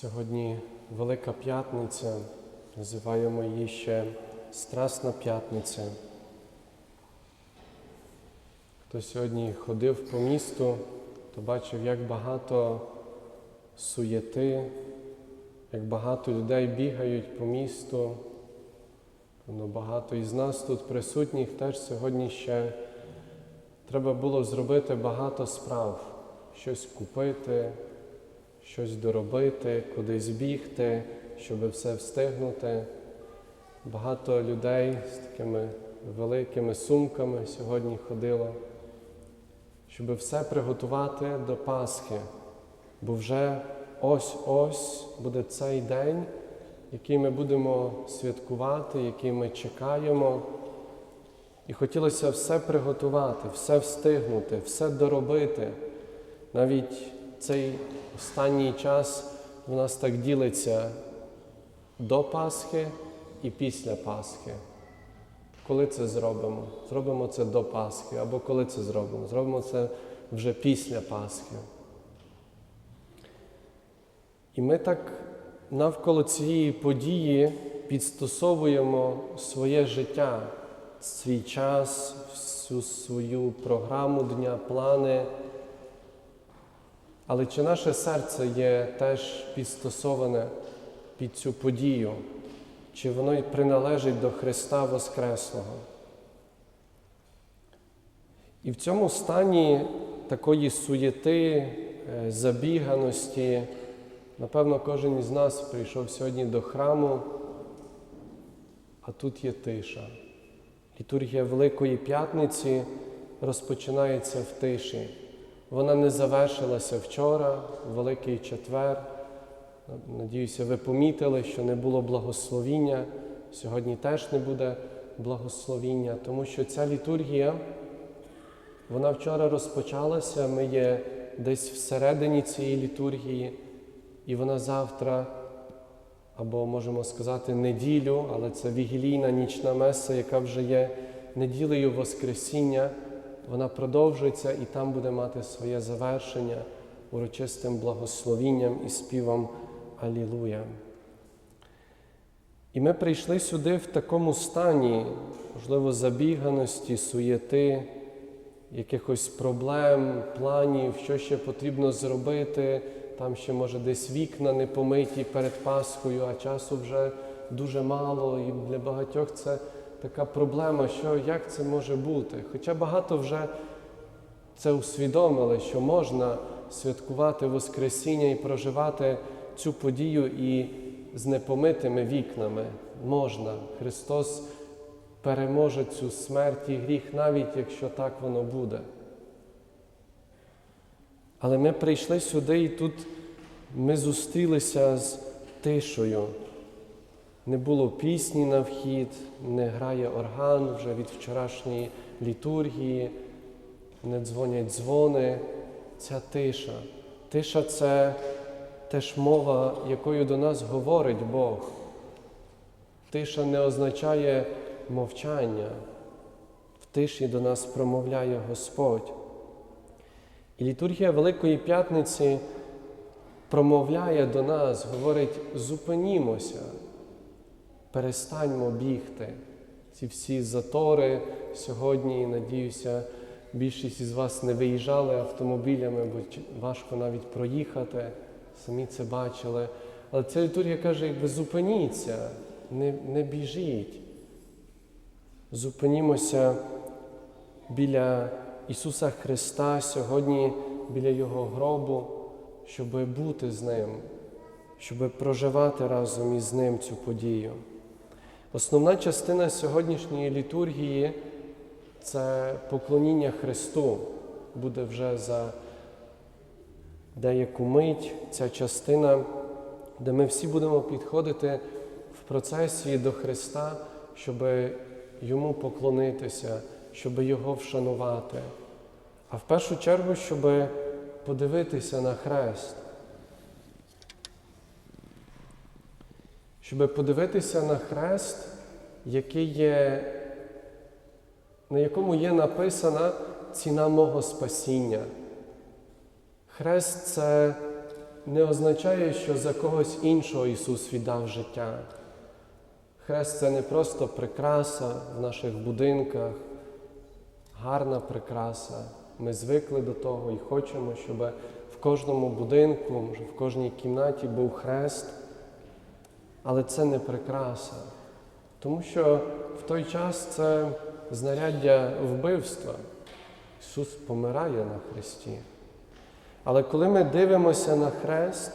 Сьогодні Велика П'ятниця, називаємо її ще Страсна П'ятниця. Хто сьогодні ходив по місту, то бачив, як багато суєти, як багато людей бігають по місту. Ну, багато із нас тут присутніх теж сьогодні ще треба було зробити багато справ, щось купити, щось доробити, кудись бігти, щоб все встигнути. Багато людей з такими великими сумками сьогодні ходило, щоб все приготувати до Пасхи, бо вже ось-ось буде цей день, який ми будемо святкувати, який ми чекаємо. І хотілося все приготувати, все встигнути, все доробити. Навіть цей останній час в нас так ділиться до Пасхи і після Пасхи. Коли це зробимо? Зробимо це до Пасхи, або коли це зробимо? Зробимо це вже після Пасхи. І ми так навколо цієї події підстосовуємо своє життя, свій час, всю свою програму дня, плани. Але чи наше серце є теж підстосоване під цю подію? Чи воно й приналежить до Христа Воскреслого? І в цьому стані такої суєти, е, забіганості, напевно, кожен із нас прийшов сьогодні до храму, а тут є тиша. Літургія Великої П'ятниці розпочинається в тиші. Вона не завершилася вчора, Великий четвер. Надіюся, ви помітили, що не було благословіння. Сьогодні теж не буде благословіння, тому що ця літургія, вона вчора розпочалася, ми є десь всередині цієї літургії, і вона завтра, або можемо сказати, неділю, але це вігілійна нічна меса, яка вже є неділею Воскресіння вона продовжується і там буде мати своє завершення урочистим благословінням і співом Алілуя. І ми прийшли сюди в такому стані, можливо, забіганості, суєти, якихось проблем, планів, що ще потрібно зробити. Там ще, може, десь вікна не помиті перед Пасхою, а часу вже дуже мало. І для багатьох це така проблема, що як це може бути. Хоча багато вже це усвідомили, що можна святкувати Воскресіння і проживати цю подію і з непомитими вікнами. Можна. Христос переможе цю смерть і гріх, навіть якщо так воно буде. Але ми прийшли сюди і тут ми зустрілися з тишою. Не було пісні на вхід, не грає орган вже від вчорашньої літургії, не дзвонять дзвони. Ця тиша. Тиша це теж мова, якою до нас говорить Бог. Тиша не означає мовчання. В тиші до нас промовляє Господь. І літургія Великої П'ятниці промовляє до нас, говорить: зупинімося перестаньмо бігти. Ці всі затори сьогодні, надіюся, більшість із вас не виїжджали автомобілями, бо важко навіть проїхати, самі це бачили. Але ця літургія каже, якби зупиніться, не, не біжіть. Зупинімося біля Ісуса Христа сьогодні, біля Його гробу, щоб бути з Ним, щоб проживати разом із Ним цю подію. Основна частина сьогоднішньої літургії це поклоніння Христу. Буде вже за деяку мить ця частина, де ми всі будемо підходити в процесії до Христа, щоб Йому поклонитися, щоб Його вшанувати. А в першу чергу, щоб подивитися на хрест. Щоб подивитися на хрест, який є, на якому є написана ціна мого спасіння. Хрест це не означає, що за когось іншого Ісус віддав життя. Хрест це не просто прикраса в наших будинках, гарна прикраса. Ми звикли до того і хочемо, щоб в кожному будинку, в кожній кімнаті був хрест. Але це не прикраса. Тому що в той час це знаряддя вбивства. Ісус помирає на Христі. Але коли ми дивимося на хрест,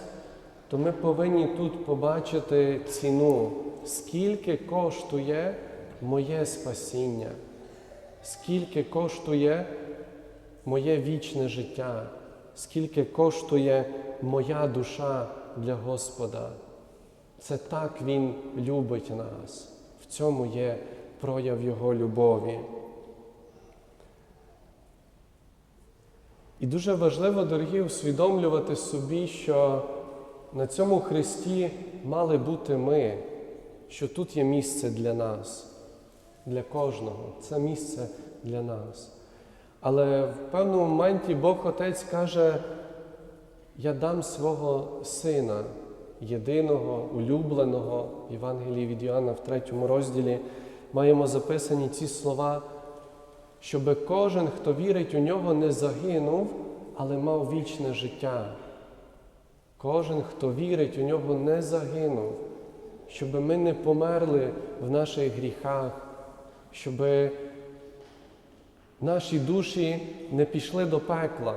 то ми повинні тут побачити ціну, скільки коштує моє спасіння, скільки коштує моє вічне життя, скільки коштує моя душа для Господа. Це так Він любить нас. В цьому є прояв Його любові. І дуже важливо, дорогі, усвідомлювати собі, що на цьому Христі мали бути ми, що тут є місце для нас, для кожного. Це місце для нас. Але в певному моменті Бог Отець каже, я дам свого сина, єдиного, улюбленого в Євангелії від Іоанна в третьому розділі маємо записані ці слова, щоб кожен, хто вірить у нього, не загинув, але мав вічне життя. Кожен, хто вірить у нього, не загинув, щоб ми не померли в наших гріхах, щоб наші душі не пішли до пекла.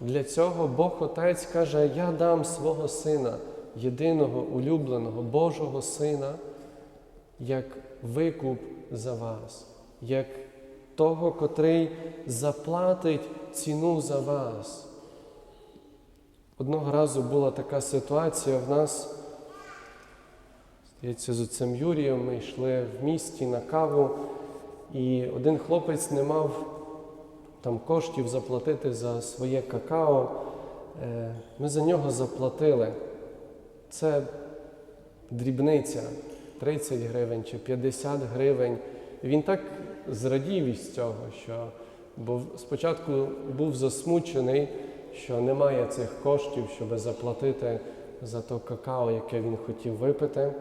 Для цього Бог Отець каже: Я дам свого Сина, єдиного улюбленого Божого Сина, як викуп за вас, як того, котрий заплатить ціну за вас. Одного разу була така ситуація в нас, здається, з отцем Юрієм ми йшли в місті на каву, і один хлопець не мав там коштів заплатити за своє какао. Е, Ми за нього заплатили. Це дрібниця 30 гривень чи 50 гривень. Він так зрадів із цього, що бо спочатку був засмучений, що немає цих коштів, щоб заплатити за то какао, яке він хотів випити.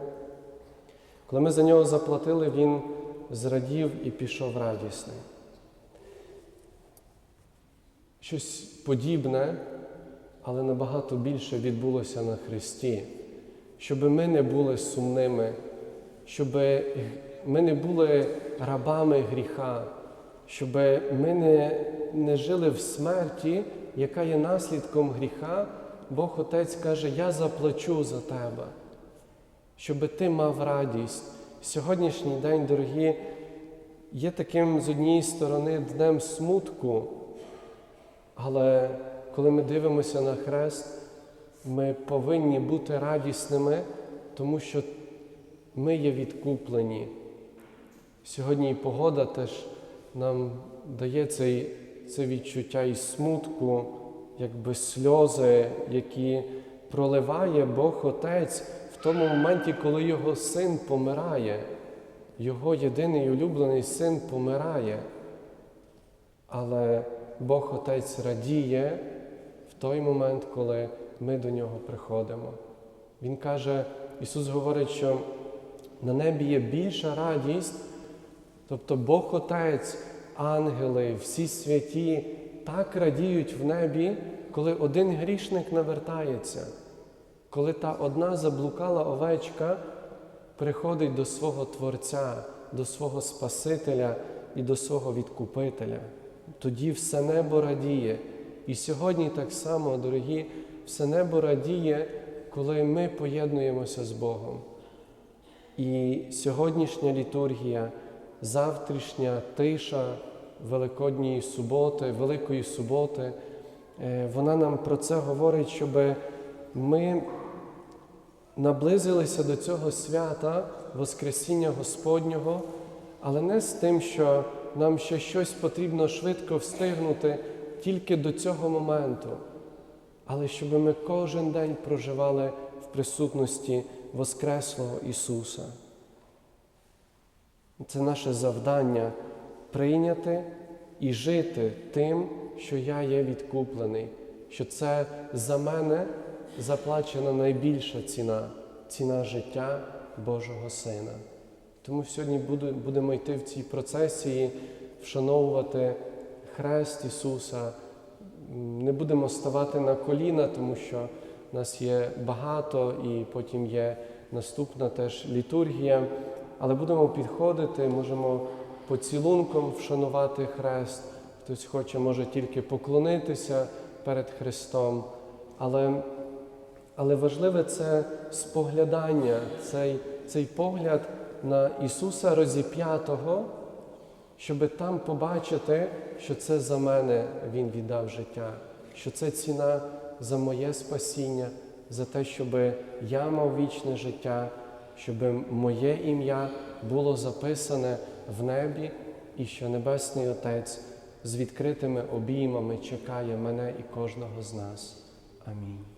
Коли ми за нього заплатили, він зрадів і пішов радісний. Щось подібне, але набагато більше відбулося на Христі, щоб ми не були сумними, щоб ми не були рабами гріха, щоб ми не, не жили в смерті, яка є наслідком гріха. Бог Отець каже, я заплачу за тебе, щоб ти мав радість. Сьогоднішній день, дорогі, є таким з однієї сторони днем смутку. Але коли ми дивимося на хрест, ми повинні бути радісними, тому що ми є відкуплені. Сьогодні і погода теж нам дає цей, це відчуття і смутку, якби сльози, які проливає Бог Отець в тому моменті, коли його син помирає, його єдиний улюблений син помирає. Але Бог Отець радіє в той момент, коли ми до нього приходимо. Він каже, Ісус говорить, що на небі є більша радість, тобто Бог Отець, ангели, всі святі так радіють в небі, коли один грішник навертається, коли та одна заблукала овечка приходить до свого Творця, до свого Спасителя і до свого Відкупителя тоді все небо радіє. І сьогодні так само, дорогі, все небо радіє, коли ми поєднуємося з Богом. І сьогоднішня літургія, завтрашня тиша Великодньої суботи, Великої суботи, е, вона нам про це говорить, щоб ми наблизилися до цього свята Воскресіння Господнього, але не з тим, що нам ще щось потрібно швидко встигнути тільки до цього моменту, але щоб ми кожен день проживали в присутності Воскреслого Ісуса. Це наше завдання прийняти і жити тим, що я є відкуплений, що це за мене заплачена найбільша ціна ціна життя Божого Сина. Тому сьогодні будемо йти в цій процесії, вшановувати хрест Ісуса. Не будемо ставати на коліна, тому що нас є багато, і потім є наступна теж літургія. Але будемо підходити, можемо поцілунком вшанувати хрест. Хтось хоче, може тільки поклонитися перед Христом. Але, але важливе це споглядання, цей, цей погляд на Ісуса розіп'ятого, щоб там побачити, що це за мене Він віддав життя, що це ціна за моє спасіння, за те, щоб я мав вічне життя, щоб моє ім'я було записане в небі, і що Небесний Отець з відкритими обіймами чекає мене і кожного з нас. Амінь.